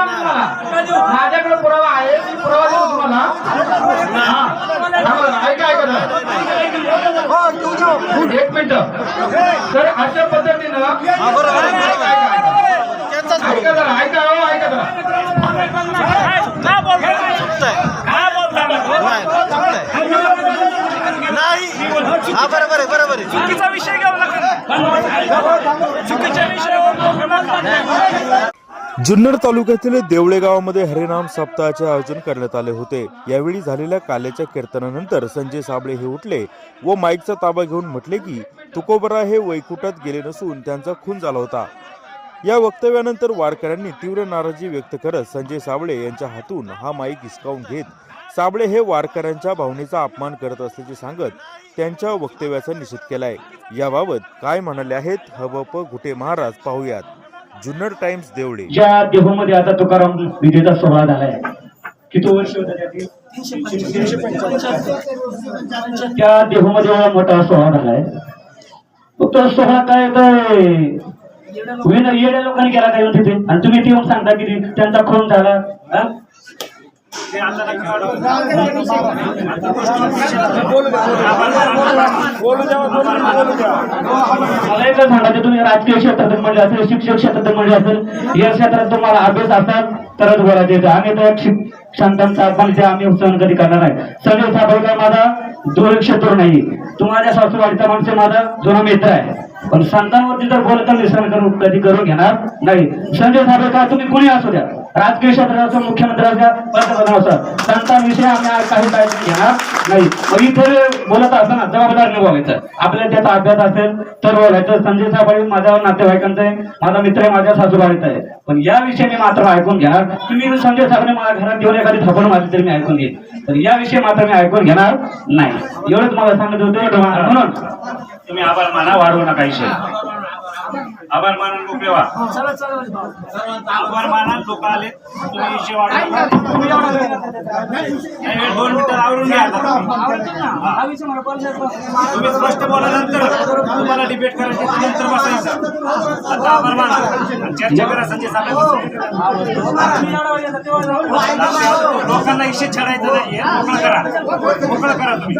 काम तुम्हाला माझ्याकडे पुरावा आहे मी पुरावा देऊ तुम्हाला. ऐका ऐका एक मिनिट. तर अशा पद्धतीनं ऐका, जरा ऐका. हो, ऐका जरा नाही हा बरोबर आहे बरोबर आहे चुकीचा विषय घ्यावा लागेल. चुकीच्या विषयावर जुन्नर तालुक्यातील देवळे गावामध्ये हरिनाम सप्ताहाचे आयोजन करण्यात आले होते. यावेळी झालेल्या काल्याच्या कीर्तनानंतर संजय साबळे हे उठले व माईकचा ताबा घेऊन म्हटले की तुकोबरा हे वैकुटात गेले नसून त्यांचा खून झाला होता. या वक्तव्यानंतर वारकऱ्यांनी तीव्र नाराजी व्यक्त करत संजय साबळे यांच्या हातून हा माईक हिसकावून घेत साबळे हे वारकऱ्यांच्या भावनेचा अपमान करत असल्याचे सांगत त्यांच्या वक्तव्याचा निषेध केलाय. याबाबत काय म्हणाले आहेत? हबप घुटे महाराज पाहुयात. जुन्नर टाइम्स देवळे. ज्या देहूमध्ये आता तुकाराम विधीचा सोहळा झालाय. किती वर्ष होतं त्या देहूमध्ये एवढा मोठा सोहळा झालाय. तो सोहळा काय काय येड्या लोकांनी केला काय तिथे आणि तुम्ही ते येऊन सांगता की त्यांचा खून झाला मला एकच सांगायचं तुम्ही राजकीय क्षेत्रात म्हणले असेल शिक्षक क्षेत्रात म्हणले असेल या क्षेत्रात तुम्हाला अभ्यास असतात तरच बोलायचे आम्ही तर शिक्षकांचा अपमान ते आम्ही सहन कधी करणार आहे संजय साबळेकर माझा दूरक्षेत्र नाही. तुम्हाला सासूवाडीचा माणूस माझा जुना मित्र आहे. पण संतांवरती जर बोलता निसरण करून कधी करून घेणार नाही. संजय साबळेकर तुम्ही कुणी असू द्या. राजकीय क्षेत्राचं असो पंतप्रधान असो पंतप्रधान असो आम्ही काही काय घेणार नाही. मग इथे बोलत असताना जबाबदार निभावायचं आपल्याला त्याचा अभ्यास असेल तर बोलायचं संजय साहेब माझ्या नातेवाईकांचं आहे माझा मित्र आहे माझ्या सासूबाईचा आहे. पण या विषयी मी मात्र ऐकून घेणार. तुम्ही संजय साहेबांनी माझ्या घरात येऊन एखादी थपड मारली तरी मी ऐकून घेईन. तर या विषयी मात्र मी ऐकून घेणार नाही. एवढंच मला सांगत होतं म्हणून तुम्ही आभार माना वाढवू नका विषय. आभार माना लोक येवा आभार माना लोक आले. तुम्ही वेळ दोन मिनिटं आवरून घ्या. हा. तुम्ही स्पष्ट बोलल्यानंतर तुम्हाला डिबेट करायची तर नंतर बसायचं आता आभार माना. चर्चा करा संजय साहेब लोकांना विषय छाडायचा नाही मोकळं करा. मोकळं करा तुम्ही.